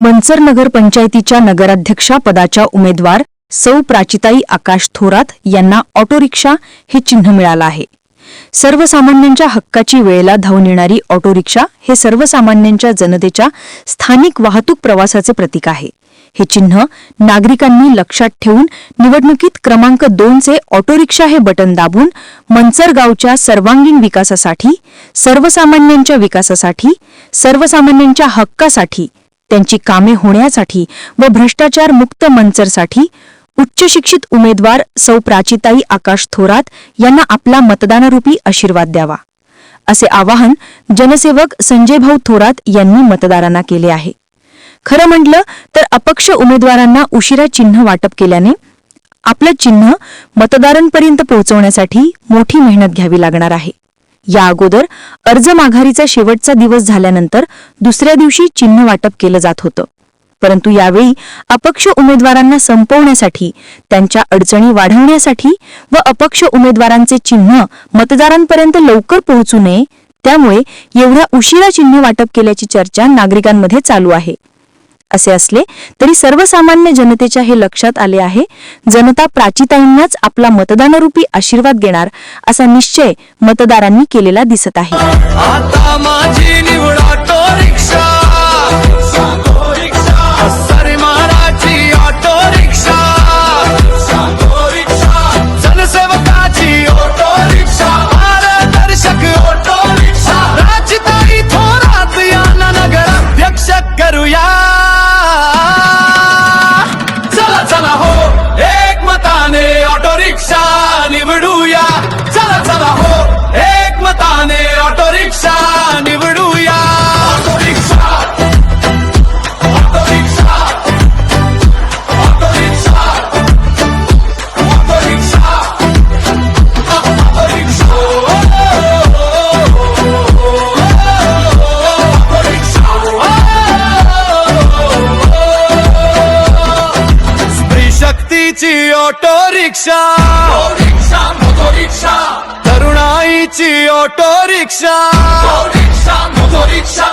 मंचर नगर पंचायतीच्या नगराध्यक्षा पदाच्या उमेदवार सौ प्राचिताई आकाश थोरात यांना ऑटोरिक्षा हे चिन्ह मिळालं आहे. सर्वसामान्यांच्या हक्काची वेळेला धावून येणारी ऑटोरिक्षा हे सर्वसामान्यांच्या जनतेच्या स्थानिक वाहतूक प्रवासाचे प्रतीक आहे. हे चिन्ह नागरिकांनी लक्षात ठेवून निवडणुकीत क्रमांक दोनचे ऑटोरिक्षा हे बटन दाबून मंचर गावच्या सर्वांगीण विकासासाठी सर्वसामान्यांच्या विकासासाठी सर्वसामान्यांच्या हक्कासाठी त्यांची कामे होण्यासाठी व भ्रष्टाचार मुक्त मंचरसाठी उच्च शिक्षित उमेदवार सौ प्राचिताई आकाश थोरात यांना आपला मतदानरूपी आशीर्वाद द्यावा असे आवाहन जनसेवक संजय भाऊ थोरात यांनी मतदारांना केले आहे. खरं म्हटलं तर अपक्ष उमेदवारांना उशिरा चिन्ह वाटप केल्याने आपलं चिन्ह मतदारांपर्यंत पोहोचवण्यासाठी मोठी मेहनत घ्यावी लागणार आहे. या अगोदर अर्ज माघारीचा शेवटचा दिवस झाल्यानंतर दुसऱ्या दिवशी चिन्ह वाटप केलं जात होतं. परंतु यावेळी अपक्ष उमेदवारांना संपवण्यासाठी त्यांच्या अडचणी वाढवण्यासाठी व अपक्ष उमेदवारांचे चिन्ह मतदारांपर्यंत लवकर पोहोचू नये त्यामुळे एवढ्या उशिरा चिन्ह वाटप केल्याची चर्चा नागरिकांमध्ये चालू आहे. असे असले तरी सर्वसामान्य जनतेच्या हे लक्षात आले आहे जनता प्राचीताईंनाच आपला मतदानरूपी आशीर्वाद घेणार असा निश्चय मतदारांनी केलेला दिसत आहे. शक्तीची auto rickshaw rickshaw moto rickshaw तरुणाईची auto rickshaw rickshaw moto rickshaw